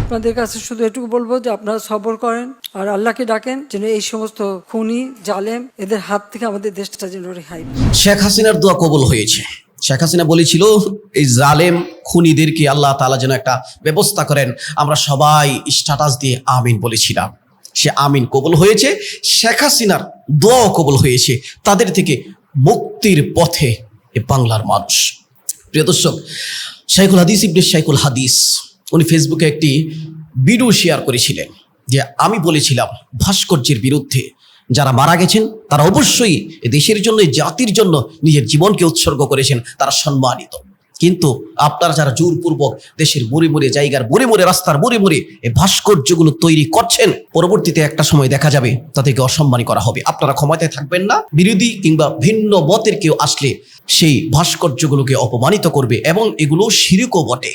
আপনাদের কাছে শুধু এটুকু বলব যে আপনারা সবর করেন আর আল্লাহকে ডাকেন যেন এই সমস্ত খুনি, জালেম এদের হাত থেকে আমাদের দেশটা যেন রেহাই শেখ হাসিনার দোয়া কবুল হয়েছে। শেখ হাসিনা বলেছিল, এই জালেম খুনিদেরকে আল্লাহ তাআলা যেন একটা ব্যবস্থা করেন। আমরা সবাই স্ট্যাটাস দিয়ে আমিন বলেছিলাম। সে আমিন কবল হয়েছে, শেখ হাসিনার দোয়াও কবুল হয়েছে। তাদের থেকে মুক্তির পথে এ বাংলার মানুষ। প্রিয় দর্শক শাইকুল হাদিস ইবনে শাইকুল হাদিস উনি ফেসবুকে একটি ভিডিও শেয়ার করেছিলেন যে আমি বলেছিলাম ভাস্কর্যের বিরুদ্ধে যারা মারা গেছেন, তারা অবশ্যই দেশের জন্য জাতির জন্য নিজের জীবনকে উৎসর্গ করেছেন, তারা সম্মানিত। কিন্তু আপনারা যারা জোরপূর্বক দেশের মুড়ে মুড়ে, জায়গার মুড়ে মুড়ে, রাস্তার মুড়ে মুড়ে এই ভাস্কর্যগুলো তৈরি করছেন, পরবর্তীতে একটা সময় দেখা যাবে তাদেরকে অসম্মানী করা হবে। আপনারা ক্ষমতায় থাকবেন না, বিরোধী কিংবা ভিন্ন মতের কেউ আসলে সেই ভাস্কর্যগুলোকে অপমানিত করবে এবং এগুলো শিরিকও বটে।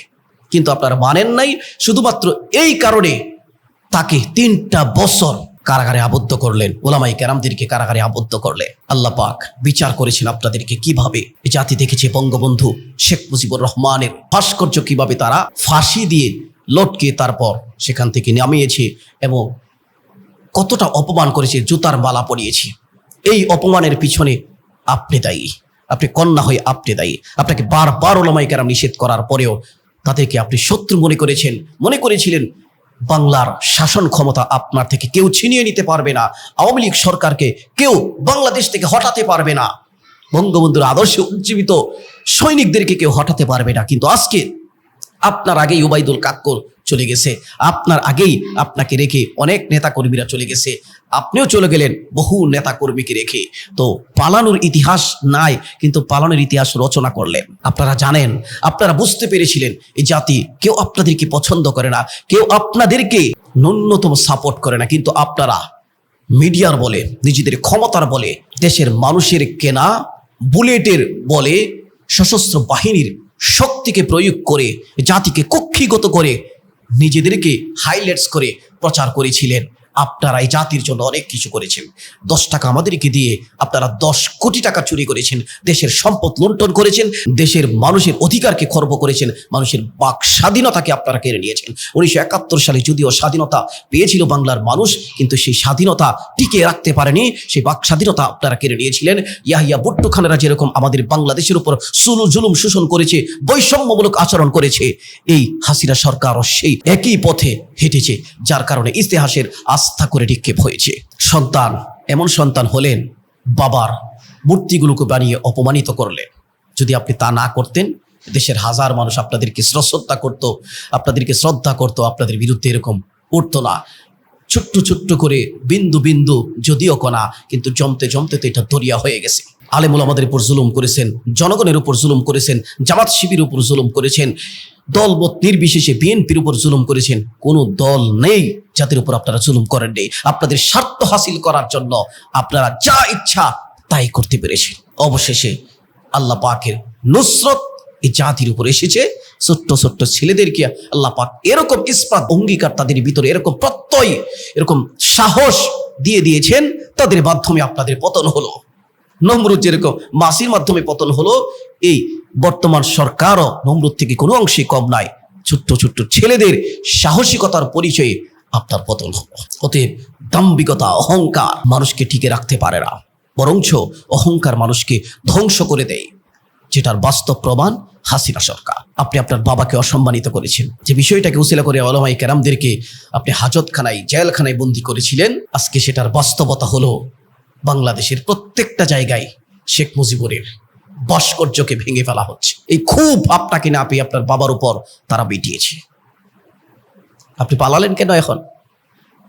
কিন্তু আপনারা মানেন নাই। শুধুমাত্র এই কারণে তাকে তিনটা বছর কারাগারে আবদ্ধ করলেন। ওলামাই কেরামদেরকে কারাগারে আবদ্ধ করলে আল্লাহ পাক বিচার করেছেন আপনাদেরকে কীভাবে? জাতি দেখেছে বঙ্গবন্ধু শেখ মুজিবুর রহমানের ভাস্কর্য কীভাবে তারা ফাঁসি দিয়ে লটকে তারপর সেখান থেকে নামিয়েছে এবং কতটা অপমান করেছে, জুতার মালা পরিয়েছে। এই অপমানের পিছনে আপনি দায়ী। আপনি কন্যা হয়ে আপনি দায়ী। আপনাকে বারবার ওলামাই কেরাম নিষেধ করার পরেও তাদেরকে আপনি শত্রু মনে করেছেন, মনে করেছিলেন, বাংলার শাসন ক্ষমতা আপনার থেকে কেউ ছিনিয়ে নিতে পারবে না। আওয়ামী লীগ সরকারকে কেউ বাংলাদেশ থেকে হটাতে পারবে না। বঙ্গবন্ধুর আদর্শে উজ্জীবিত সৈনিকদেরকে কেউ হটাতে পারবে না। কিন্তু আজকে আপনার আগেই উবাইদুল কাক্কর চলে গেছে। আপনার আগেই আপনাকে রেখে অনেক নেতা কর্মীরা চলে গেছে। আপনিও চলে গেলেন বহু নেতা কর্মীকে রেখে। তো পালানোর ইতিহাস নাই, কিন্তু পালানোর ইতিহাস রচনা করলেন। আপনারা জানেন, আপনারা বুঝতে পেরেছিলেন এই জাতি কেউ আপনাদেরকে পছন্দ করে না, কেউ আপনাদেরকে ন্যূনতম সাপোর্ট করে না, কিন্তু আপনারা মিডিয়ার বলে, নিজেদের ক্ষমতার বলে, দেশের মানুষের কেনা বুলেটের বলে, সশস্ত্র বাহিনীর শক্তিকে প্রয়োগ করে, জাতিকে কক্ষিগত করে নিজেদেরকে হাইলাইটস করে প্রচার করেছিলেন। আপনারা এই জাতির জন্য অনেক কিছু করেছেন। দশ টাকা আমাদেরকে দিয়ে আপনারা দশ কোটি টাকা চুরি করেছেন। দেশের সম্পদ লুণ্ঠন করেছেন। দেশের মানুষের অধিকারকে খর্ব করেছেন। মানুষের বাক স্বাধীনতাকে আপনারা কেড়ে নিয়েছেন। উনিশশো একাত্তর সালে যদিও স্বাধীনতা পেয়েছিল বাংলার মানুষ, কিন্তু সেই স্বাধীনতা টিকে রাখতে পারেনি। সেই বাক স্বাধীনতা আপনারা কেড়ে নিয়েছিলেন। ইয়াহিয়া বুট্টু খানেরা যেরকম আমাদের বাংলাদেশের উপর সুলু জুলুম শোষণ করেছে, বৈষম্যমূলক আচরণ করেছে, এই হাসিনা সরকারও সেই একই পথে হেঁটেছে, যার কারণে ইতিহাসের আস্থা করে নিক্ষেপ হয়েছে। সন্তান, এমন সন্তান হলেন, বাবার মূর্তিগুলোকে বানিয়ে অপমানিত করলেন। যদি আপনি তা না করতেন, দেশের হাজার মানুষ আপনাদেরকে শ্রদ্ধা করত, আপনাদেরকে শ্রদ্ধা করত, আপনাদের বিরুদ্ধে এরকম উঠত না। ছোট্ট ছোট্ট করে বিন্দু বিন্দু, যদিও কণা, কিন্তু জমতে জমতে তো এটা দরিয়া হয়ে গেছে। আলেমুল আমাদের উপর জুলুম করেছেন, জনগণের উপর জুলুম করেছেন, জামাত শিবির উপর জুলুম করেছেন, দলমত নির্বিশেষে বিএনপির উপর জুলুম করেছেন, কোনো দল নেই জাতির উপর আপনারা জুলুম করেন নেই আপনাদের স্বার্থ হাসিল করার জন্য আপনারা যা ইচ্ছা তাই করতে পেরেছেন। অবশেষে আল্লাহ পাকের নুসরত এই জাতির উপর এসেছে। ছোট্ট ছোট্ট ছেলেদেরকে আল্লাহ পাক এরকম ইস্পাত, অঙ্গীকার তাদের ভিতরে এরকম প্রত্যয়, এরকম সাহস দিয়ে দিয়েছেন, তাদের মাধ্যমে আপনাদের পতন হলো। নমরুদ যেরকম মাসির মাধ্যমে পতন হলো, এই বর্তমান সরকারও নমরুদ থেকে কোনো অংশে কম নাই। ছোট্ট ছোট্ট ছেলেদের সাহসিকতার পরিচয়ে আপনার পতন হলো। অতএব দাম্ভিকতা, অহংকার মানুষকে টিকে রাখতে পারে না। বরঞ্চ অহংকার মানুষকে ধ্বংস করে দেয়, যেটার বাস্তব প্রমাণ হাসিনা সরকার। আপনি আপনার বাবাকে অসম্মানিত করেছেন। যে বিষয়টাকে উসিলা করে অলমাই কেরামদেরকে আপনি হাজতখানায়, জেলখানায় বন্দি করেছিলেন, আজকে সেটার বাস্তবতা হলো বাংলাদেশের প্রত্যেকটা জায়গায় শেখ মুজিবুরের ভাস্কর্যকে ভেঙে ফেলা হচ্ছে। এই খুব আপনাকে না আপনি আপনার বাবার উপর তারা বিটিয়েছে। আপনি পালালেন কেন এখন?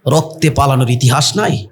রক্তে পালানোর ইতিহাস নাই?